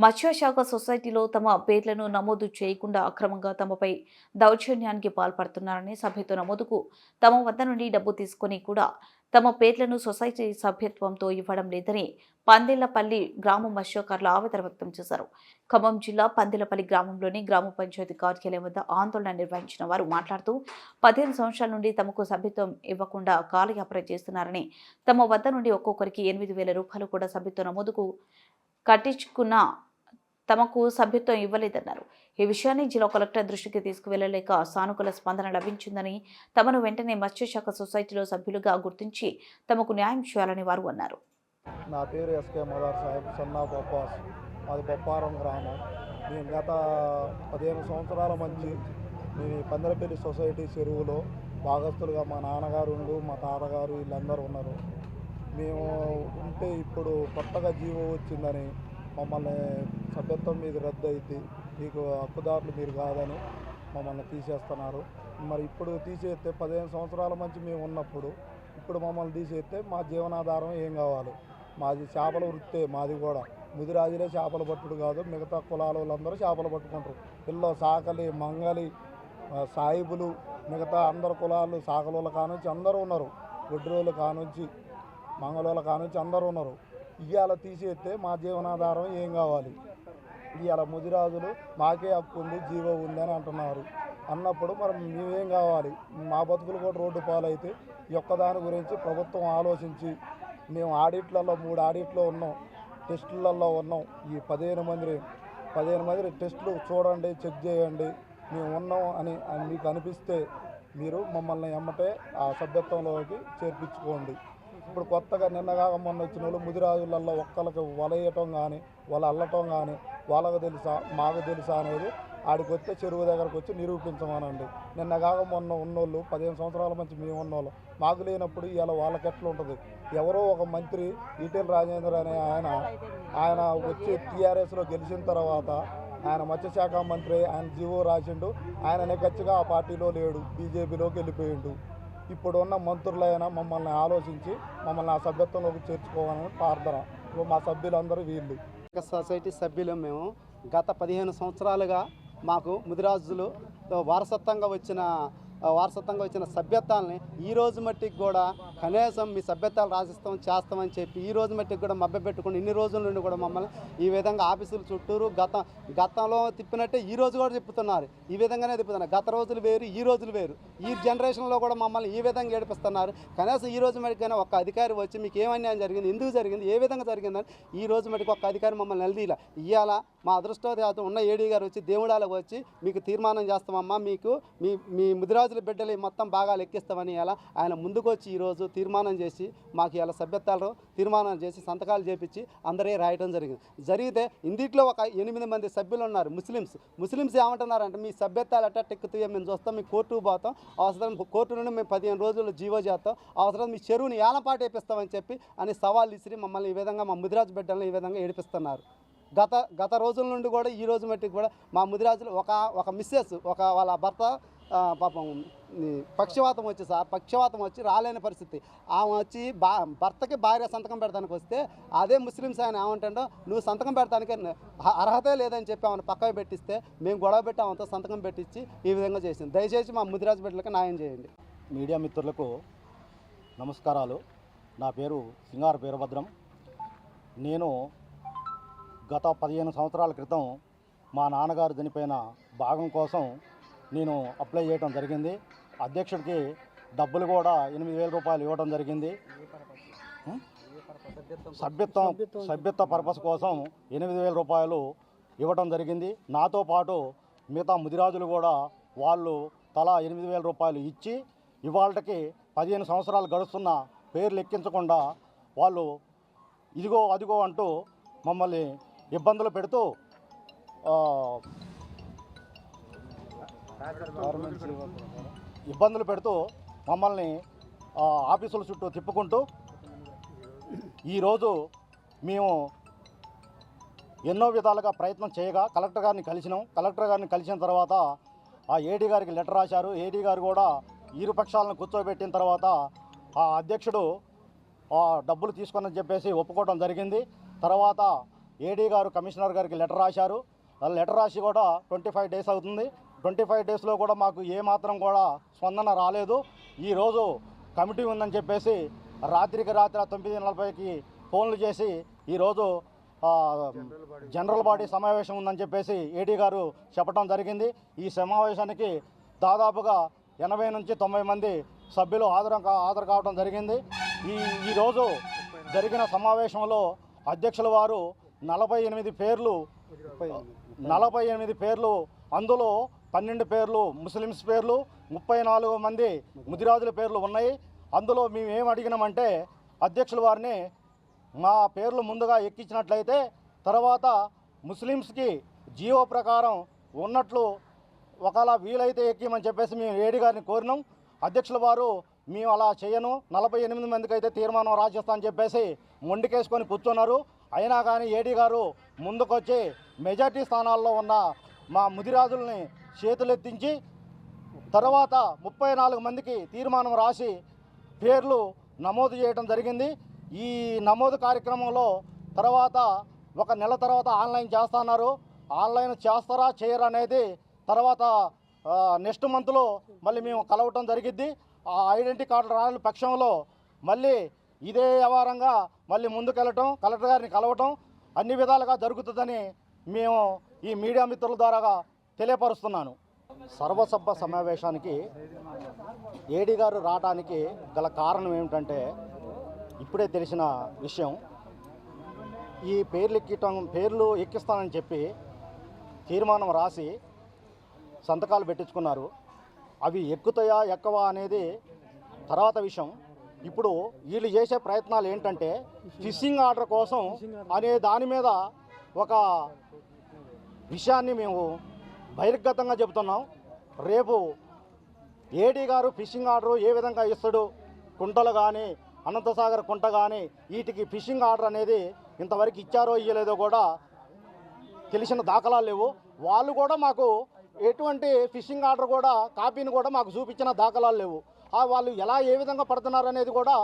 మత్స్యశాఖ సొసైటీలో తమ పేర్లను నమోదు చేయకుండా అక్రమంగా తమపై దౌర్జన్యానికి పాల్పడుతున్నారని సభ్యత్వ నమోదుకు తమ వద్ద నుండి డబ్బు తీసుకొని కూడా తమ పేర్లను సొసైటీ సభ్యత్వంతో ఇవ్వడం లేదని పందిళ్ళపల్లి గ్రామ మత్స్యకారులు ఆవేదన వ్యక్తం చేశారు. ఖమ్మం జిల్లా పందిలపల్లి గ్రామంలోని గ్రామ పంచాయతీ కార్యాలయం వద్ద ఆందోళన నిర్వహించిన వారు మాట్లాడుతూ పదిహేను సంవత్సరాల నుండి తమకు సభ్యత్వం ఇవ్వకుండా కాలయాపన చేస్తున్నారని తమ వద్ద నుండి ఒక్కొక్కరికి ఎనిమిది వేల రూపాయలు కూడా సభ్యత్వ నమోదుకు కట్టించుకున్న తమకు సభ్యత్వం ఇవ్వలేదన్నారు. ఈ విషయాన్ని జిల్లా కలెక్టర్ దృష్టికి తీసుకువెళ్ళలేక సానుకూల స్పందన లభించిందని తమను వెంటనే మత్స్యశాఖ సొసైటీలో సభ్యులుగా గుర్తించి తమకు న్యాయం చేయాలని వారు అన్నారు. నా పేరు ఎస్కే మదార్ సాహెబ్ సన్నా బొప్పాస్. మాది బొప్పారం గ్రామం. నేను గత పదిహేను సంవత్సరాల మంచి నేను ఈ పందరపల్లి సొసైటీ చెరువులో భాగస్తులుగా మా నాన్నగారు ఉండు మా తాతగారు వీళ్ళందరూ ఉన్నారు. మేము ఉంటే ఇప్పుడు కొత్తగా జీవో వచ్చిందని మమ్మల్ని సభ్యత్వం మీద రద్దు అయింది మీకు హక్కుదారులు మీరు కాదని మమ్మల్ని తీసేస్తున్నారు. మరి ఇప్పుడు తీసేస్తే పదిహేను సంవత్సరాల మంచి మేము ఉన్నప్పుడు ఇప్పుడు మమ్మల్ని తీసేస్తే మా జీవనాధారం ఏం కావాలి? మాది చేపల వృత్తే మాది కూడా. ముదిరాజులే చేపలు పట్టుడు కాదు మిగతా కులాల వాళ్ళందరూ చేపలు పట్టుకుంటారు. పిల్ల సాకలి మంగలి సాయిబులు మిగతా అందరు కులాలు సాకలోళ్ళ కానుంచి అందరూ ఉన్నారు. వడ్రోళ్ళు కానుంచి మంగళోళ్ళ కానుంచి అందరూ ఉన్నారు. ఇవాళ తీసేస్తే మా జీవనాధారం ఏం కావాలి? ఇవాళ ముదిరాజులు మాకే హక్కు ఉంది జీవో ఉంది అని అంటున్నారు. అన్నప్పుడు మరి మేమేం కావాలి? మా బతుకులు కూడా రోడ్డు పాలైతే ఒక్కదాని దాని గురించి ప్రభుత్వం ఆలోచించి మేము ఆడిట్లలో మూడు ఆడిట్లో ఉన్నాం టెస్టులలో ఉన్నాం. ఈ పదిహేను మంది పదిహేను మంది టెస్టులు చూడండి చెక్ చేయండి. మేము ఉన్నాం అని అని మీకు అనిపిస్తే మీరు మమ్మల్ని ఎమ్మటే ఆ సభ్యత్వంలోకి చేర్పించుకోండి. ఇప్పుడు కొత్తగా నిన్నగా మొన్న వచ్చిన వాళ్ళు ముదిరాజులలో ఒక్కరికి వలయటం కానీ వాళ్ళ అల్లటం కానీ వాళ్ళకు తెలుసా మాకు తెలుసా అనేది ఆడికి వస్తే చెరువు దగ్గరకు వచ్చి నిరూపించమనండి. నిన్న కాక మొన్న ఉన్నోళ్ళు పదిహేను సంవత్సరాల నుంచి మేము ఉన్నోళ్ళు మాకు లేనప్పుడు ఇవాళ వాళ్ళకి ఎట్లా ఉంటుంది ఎవరో ఒక మంత్రి ఈటెల రాజేందర్ అనే ఆయన ఆయన వచ్చి టీఆర్ఎస్లో గెలిచిన తర్వాత ఆయన మత్స్యశాఖ మంత్రి ఆయన జీవో రాసిండు ఆయన నెగచ్చిగా ఆ పార్టీలో లేడు బీజేపీలోకి వెళ్ళిపోయిండు. ఇప్పుడున్న మంత్రులైనా మమ్మల్ని ఆలోచించి మమ్మల్ని ఆ సభ్యత్వంలోకి చేర్చుకోవాలని ప్రార్థన. మా సభ్యులందరూ వీళ్ళు. సొసైటీ సభ్యులు మేము. గత పదిహేను సంవత్సరాలుగా మాకు ముదిరాజులు వారసత్వంగా వచ్చిన వారసత్వంగా వచ్చిన సభ్యత్వాలని ఈ రోజు మట్టికి కూడా కనీసం మీ సభ్యత్వాలు రాసిస్తాం చేస్తామని చెప్పి ఈ రోజు మట్టికి కూడా మభ్యపెట్టుకుని ఇన్ని రోజుల నుండి కూడా మమ్మల్ని ఈ విధంగా ఆఫీసులు చుట్టూరు గత గతంలో తిప్పినట్టే ఈ రోజు కూడా తిప్పుతున్నారు. ఈ విధంగానే తిప్పుతున్నారు. గత రోజులు వేరు ఈ రోజులు వేరు. ఈ జనరేషన్లో కూడా మమ్మల్ని ఈ విధంగా ఏడిపిస్తున్నారు. కనీసం ఈ రోజు మటుకైనా ఒక అధికారి వచ్చి మీకు ఏం జరిగింది ఎందుకు జరిగింది ఏ విధంగా జరిగిందని ఈ రోజు మటుకు ఒక అధికారి మమ్మల్ని నిలదీల ఇవాళ మా అదృష్టవశాత్తు ఉన్న ఏడీ గారు వచ్చి దేవుడాలకు వచ్చి మీకు తీర్మానం చేస్తామమ్మా. మీకు మీ మీ ముదిరాజుల బిడ్డలు మొత్తం బాగా లెక్కిస్తామని ఇలా ఆయన ముందుకొచ్చి ఈరోజు తీర్మానం చేసి మాకు ఇలా సభ్యత్వాలు తీర్మానం చేసి సంతకాలు చేపించి అందరే రాయటం జరిగింది. జరిగితే ఇందిట్లో ఒక ఎనిమిది మంది సభ్యులు ఉన్నారు ముస్లిమ్స్. ముస్లిమ్స్ ఏమంటున్నారంటే మీ సభ్యత్వాలు అట్ట టెక్కుతాయో మేము చూస్తాం మీ కోర్టుకు పోతాం. అవసరం కోర్టు నుండి మేము పదిహేను రోజులు జీవో చేస్తాం. అవసరం మీ చెరువుని ఏలపాటు వేపిస్తామని చెప్పి అని సవాల్ ఇసిరి మమ్మల్ని ఈ విధంగా మా ముదిరాజు బిడ్డలను ఈ విధంగా ఏడిపిస్తున్నారు. గత గత రోజుల నుండి కూడా ఈ రోజు మట్టికి కూడా మా ముదిరాజులు ఒక ఒక మిస్సెస్ ఒక వాళ్ళ భర్త పాపం పక్షవాతం వచ్చి సార్ పక్షవాతం వచ్చి రాలేని పరిస్థితి. ఆమె వచ్చి బా భర్తకి భార్య సంతకం పెడతానికి వస్తే అదే ముస్లిమ్స్ ఆయన ఏమంటాడో నువ్వు సంతకం పెడతానికి అర్హతే లేదని చెప్పి ఆమెను పక్కకు పెట్టిస్తే మేము గొడవ పెట్టి ఆమెతో సంతకం పెట్టించి ఈ విధంగా చేసింది. దయచేసి మా ముదిరాజు బిడ్డలకు న్యాయం చేయండి. మీడియా మిత్రులకు నమస్కారాలు. నా పేరు సింగార వీరభద్రం. నేను గత పదిహేను సంవత్సరాల క్రితం మా నాన్నగారు చనిపోయిన భాగం కోసం నేను అప్లై చేయడం జరిగింది అధ్యక్షుడికి డబ్బులు కూడా ఎనిమిది వేల రూపాయలు ఇవ్వడం జరిగింది? సభ్యత్వం సభ్యత్వ పర్పస్ కోసం ఎనిమిది వేల రూపాయలు ఇవ్వడం జరిగింది నాతో పాటు మిగతా ముదిరాజులు కూడా వాళ్ళు తలా ఎనిమిది వేల రూపాయలు ఇచ్చి ఇవాళకి పదిహేను సంవత్సరాలు గడుస్తున్న పేర్లు ఎక్కించకుండా వాళ్ళు ఇదిగో అదిగో అంటూ మమ్మల్ని ఇబ్బందులు పెడుతూ ఇబ్బందులు పెడుతూ మమ్మల్ని ఆఫీసుల చుట్టూ తిప్పుకుంటూ ఈరోజు మేము ఎన్నో విధాలుగా ప్రయత్నం చేయగా కలెక్టర్ గారిని కలిసినాం. కలెక్టర్ గారిని కలిసిన తర్వాత ఆ ఏడీ గారికి లెటర్ రాశారు. ఏడీ గారు కూడా ఇరు పక్షాలను కూర్చోబెట్టిన తర్వాత ఆ అధ్యక్షుడు ఆ డబ్బులు తీసుకొని చెప్పేసి ఒప్పుకోవడం జరిగింది. తర్వాత ఏడీ గారు కమిషనర్ గారికి లెటర్ రాశారు. ఆ లెటర్ రాసి కూడా ట్వంటీ ఫైవ్ డేస్ అవుతుంది. ట్వంటీ ఫైవ్ డేస్లో కూడా మాకు ఏమాత్రం కూడా స్పందన రాలేదు. ఈరోజు కమిటీ ఉందని చెప్పేసి రాత్రికి రాత్రి తొమ్మిది నలభైకి ఫోన్లు చేసి ఈరోజు జనరల్ బాడీ సమావేశం ఉందని చెప్పేసి ఏడీ గారు చెప్పడం జరిగింది. ఈ సమావేశానికి దాదాపుగా ఎనభై నుంచి తొంభై మంది సభ్యులు హాజరు హాజరు కావడం జరిగింది. ఈ ఈరోజు జరిగిన సమావేశంలో అధ్యక్షుల వారు నలభై ఎనిమిది పేర్లు నలభై ఎనిమిది పేర్లు అందులో పన్నెండు పేర్లు ముస్లిమ్స్ పేర్లు ముప్పై నాలుగు మంది ముదిరాజుల పేర్లు ఉన్నాయి. అందులో మేము ఏం అడిగినామంటే అధ్యక్షుల వారిని మా పేర్లు ముందుగా ఎక్కించినట్లయితే తర్వాత ముస్లిమ్స్కి జీవో ప్రకారం ఉన్నట్లు ఒకలా వీలైతే ఎక్కిమని చెప్పేసి మేము ఏడి గారిని కోరినాం. అధ్యక్షుల వారు మేము అలా చేయను నలభై ఎనిమిది మందికి అయితే తీర్మానం రాసిస్తా అని చెప్పేసి మొండికేసుకొని కూర్చున్నారు. అయినా కానీ ఏడీ గారు ముందుకొచ్చి మెజార్టీ స్థానాల్లో ఉన్న మా ముదిరాజుల్ని చేతులెత్తించి తర్వాత ముప్పై నాలుగు మందికి తీర్మానం రాసి పేర్లు నమోదు చేయడం జరిగింది. ఈ నమోదు కార్యక్రమంలో తర్వాత ఒక నెల తర్వాత ఆన్లైన్ చేస్తున్నారు. ఆన్లైన్ చేస్తారా చేయరా అనేది తర్వాత నెక్స్ట్ మంత్లో మళ్ళీ మేము కలవటం జరిగిద్ది. ఆ ఐడెంటిటీ కార్డు రాని పక్షంలో మళ్ళీ ఇదే వ్యవహారంగా మళ్ళీ ముందుకెళ్ళటం కలెక్టర్ గారిని కలవటం అన్ని విధాలుగా జరుగుతుందని మేము ఈ మీడియా మిత్రుల ద్వారా తెలియపరుస్తున్నాను. సర్వసభ సమావేశానికి ఏడి గారు రావడానికి గల కారణం ఏమిటంటే ఇప్పుడే తెలిసిన విషయం. ఈ పేర్లు ఎక్కిటం పేర్లు ఎక్కిస్తానని చెప్పి తీర్మానం రాసి సంతకాలు పెట్టించుకున్నారు. అవి ఎక్కుతాయా ఎక్కవా అనేది తర్వాత విషయం. ఇప్పుడు వీళ్ళు చేసే ప్రయత్నాలు ఏంటంటే ఫిషింగ్ ఆర్డర్ కోసం అనే దాని మీద ఒక విషయాన్ని మేము బహిర్గతంగా చెబుతున్నాం. రేపు ఏడీ గారు ఫిషింగ్ ఆర్డర్ ఏ విధంగా ఇస్తాడు? కుంటలు కానీ అనంతసాగర్ కుంట కానీ వీటికి ఫిషింగ్ ఆర్డర్ అనేది ఇంతవరకు ఇచ్చారో ఇయ్యలేదో కూడా తెలిసిన దాఖలాలు లేవు. వాళ్ళు కూడా మాకు ఎటువంటి ఫిషింగ్ ఆర్డర్ కూడా కాపీని కూడా మాకు చూపించిన దాఖలాలు లేవు. ఆ వాళ్ళు ఎలా ఏ విధంగా పడుతున్నారు అనేది కూడా